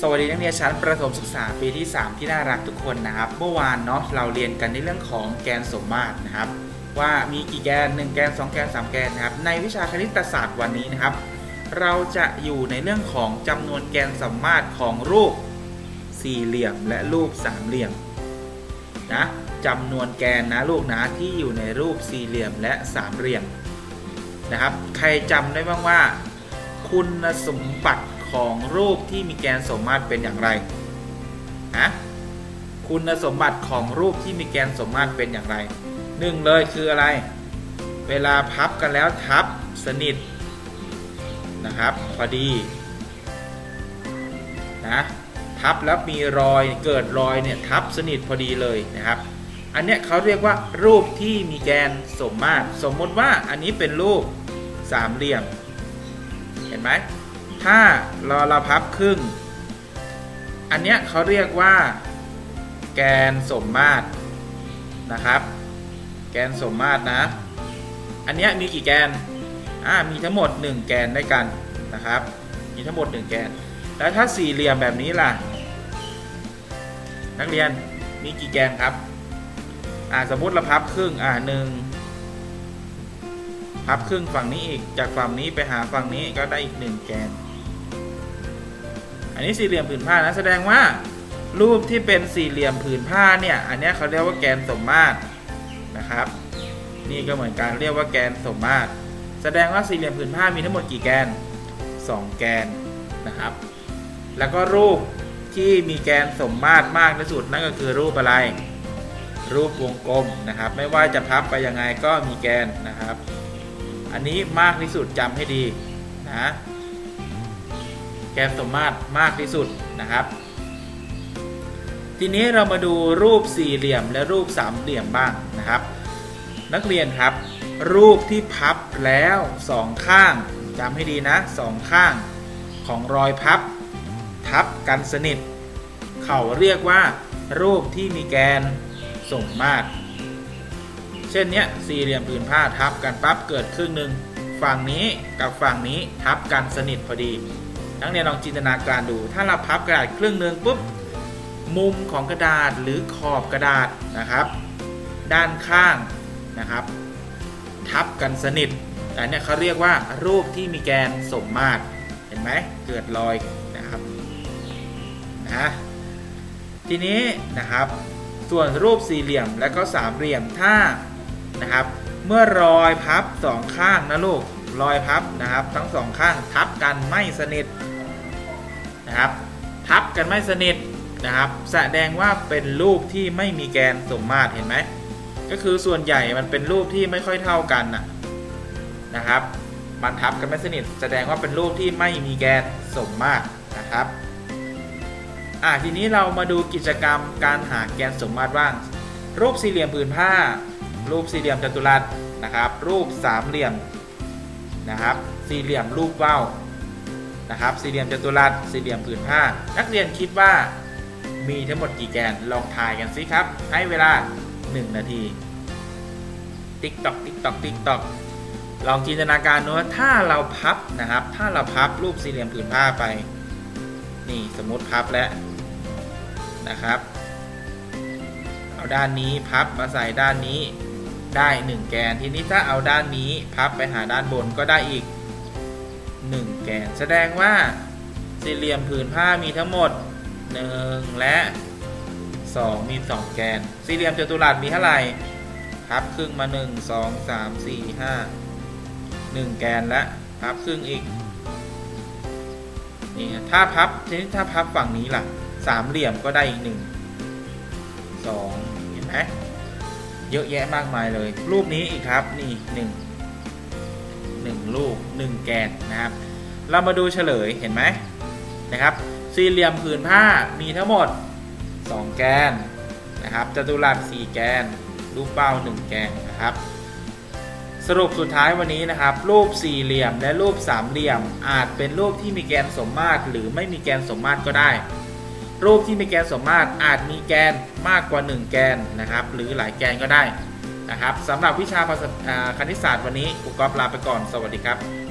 สวัสดีนักเรียนชั้นประถมศึกษาปีที่ 3 ที่น่ารักทุกคนนะครับ เมื่อวานเนาะเราเรียนกันในเรื่องของแกนสมมาตรนะครับ ว่ามีกี่แกน 1 แกน 2 แกน 3 แกนนะครับ ในวิชาคณิตศาสตร์วันนี้นะครับ เราจะอยู่ในเรื่องของจำนวนแกนสมมาตรของรูปสี่เหลี่ยมและรูปสามเหลี่ยมนะจำนวนแกนนะลูกนะที่อยู่ในรูปสี่เหลี่ยมและสามเหลี่ยมนะครับ ใครจำได้บ้างว่า คุณสมบัติ ของรูปที่มีแกนสมมาตรเป็นอย่างไรฮะคุณสมบัติของรูปที่มีแกนสมมาตรเป็นอย่างไรหนึ่งเลยคืออะไร เวลาพับกันแล้วทับสนิทนะครับ พอดีนะทับแล้วมีรอยเกิดรอยเนี่ยทับสนิทพอดีเลยนะครับ อันเนี้ยเขาเรียกว่ารูปที่มีแกนสมมาตร สมมติว่าอันนี้เป็นรูปสามเหลี่ยม เห็นไหม ถ้าเราเราพับครึ่ง อันเนี้ยเขาเรียกว่า แกนสมมาตรนะครับ แกนสมมาตรนะ อันเนี้ยมีกี่แกนอ่ามีทั้งหมด 1 แกนด้วยกันนะครับ มีทั้งหมด 1 แกน แล้วถ้าสี่เหลี่ยมแบบนี้ล่ะ นักเรียนมีกี่แกนครับอ่าสมมติเราพับครึ่งอ่าหนึ่งพับครึ่งฝั่งนี้อีกจากฝั่งนี้ไปหาฝั่งนี้ก็ได้อีกหนึ่งแกน อันนี้สี่เหลี่ยมผืนผ้านะแสดงว่า รูปที่เป็นสี่เหลี่ยมผืนผ้าเนี่ยอันนี้เขาเรียกว่าแกนสมมาตรนะครับ นี่ก็เหมือนกันเรียกว่าแกนสมมาตร แสดงว่าสี่เหลี่ยมผืนผ้ามีทั้งหมดกี่แกน 2 แกนนะครับ แล้วก็รูปที่มีแกนสมมาตรมากที่สุดนั่นก็คือรูปอะไร รูปวงกลมนะครับ ไม่ว่าจะพับไปยังไงก็มีแกนนะครับ อันนี้มากที่สุดจำให้ดีนะ แกนสมมาตรมากที่สุดนะครับ ทีนี้เรามาดูรูปสี่เหลี่ยมและรูปสามเหลี่ยมบ้างนะครับ นักเรียนครับ รูปที่พับแล้วสองข้างจำให้ดีนะสองข้างของรอยพับ ทับกันสนิท เขาเรียกว่า รูปที่มีแกนสมมาตร เช่นเนี้ยสี่เหลี่ยมผืนผ้าทับกันปั๊บเกิดครึ่งหนึ่งฝั่งนี้กับฝั่งนี้ทับกันสนิทพอดี นักเรียนลองจินตนาการดู ถ้าเราพับกระดาษครึ่งหนึ่งปุ๊บมุมของกระดาษหรือขอบกระดาษนะครับ ด้านข้างนะครับ ทับกันสนิทอันนี้เขาเรียกว่ารูปที่มีแกนสมมาตรเห็นไหมเกิดรอยนะครับนะทีนี้นะครับส่วนรูปสี่เหลี่ยมและก็สามเหลี่ยมถ้านะครับ เมื่อรอยพับสองข้างนะลูก รอยพับนะครับ ทั้งสองข้างทับกันไม่สนิทนะครับ ทับกันไม่สนิทนะครับ แสดงว่าเป็นรูปที่ไม่มีแกนสมมาตรเห็นไหมก็คือส่วนใหญ่มันเป็นรูปที่ไม่ค่อยเท่ากันนะนะครับ มันทับกันไม่สนิท แสดงว่าเป็นรูปที่ไม่มีแกนสมมาตรนะครับอะทีนี้เรามาดูกิจกรรมการหาแกนสมมาตรบ้าง รูปสี่เหลี่ยมผืนผ้า รูปสี่เหลี่ยมจัตุรัสนะครับ รูปสามเหลี่ยม นะครับ สี่เหลี่ยมรูปว่าวนะครับ สี่เหลี่ยมจัตุรัส สี่เหลี่ยมผืนผ้า นักเรียนคิดว่ามีทั้งหมดกี่แกน ลองทายกันสิครับ ให้เวลา 1 นาที ติ๊กตอกติ๊กตอกติ๊กตอกลองจินตนาการดูว่าถ้าเราพับนะครับ ถ้าเราพับรูปสี่เหลี่ยมผืนผ้าไป นี่สมมติพับแล้วนะครับ เอาด้านนี้พับมาใส่ด้านนี้ ได้ 1 แกน ทีนี้ถ้าเอาด้านนี้พับไปหาด้านบนก็ได้อีก 1 แกน แสดงว่าสี่เหลี่ยมผืนผ้ามีทั้งหมด 1 และ 2 มี 2 แกน สี่เหลี่ยมจัตุรัสมีเท่าไหร่พับครึ่งมา 1 2 3 4 5 1 แกนและพับครึ่งอีกนี่ถ้าพับทีนี้ถ้าพับฝั่งนี้ล่ะสามเหลี่ยมก็ได้อีกหนึ่งสองเห็นไหม เยอะแยะมากมายเลย รูปนี้อีกครับนี่หนึ่งหนึ่งรูปหนึ่งแกนนะครับ เรามาดูเฉลยเห็นไหมนะครับ สี่เหลี่ยมผืนผ้ามีทั้งหมด 2 แกนนะครับจัตุรัส4แกน รูปเป้า 1 แกนนะครับ สรุปสุดท้ายวันนี้นะครับ รูปสี่เหลี่ยมและรูปสามเหลี่ยม อาจเป็นรูปที่มีแกนสมมาตรหรือไม่มีแกนสมมาตรก็ได้ รูปที่มีแกนสมมาตรอาจมีแกนมากกว่า 1 แกนนะครับ หรือหลายแกนก็ได้นะครับสำหรับวิชาคณิตศาสตร์วันนี้ครูก๊อฟลาไปก่อน สวัสดีครับ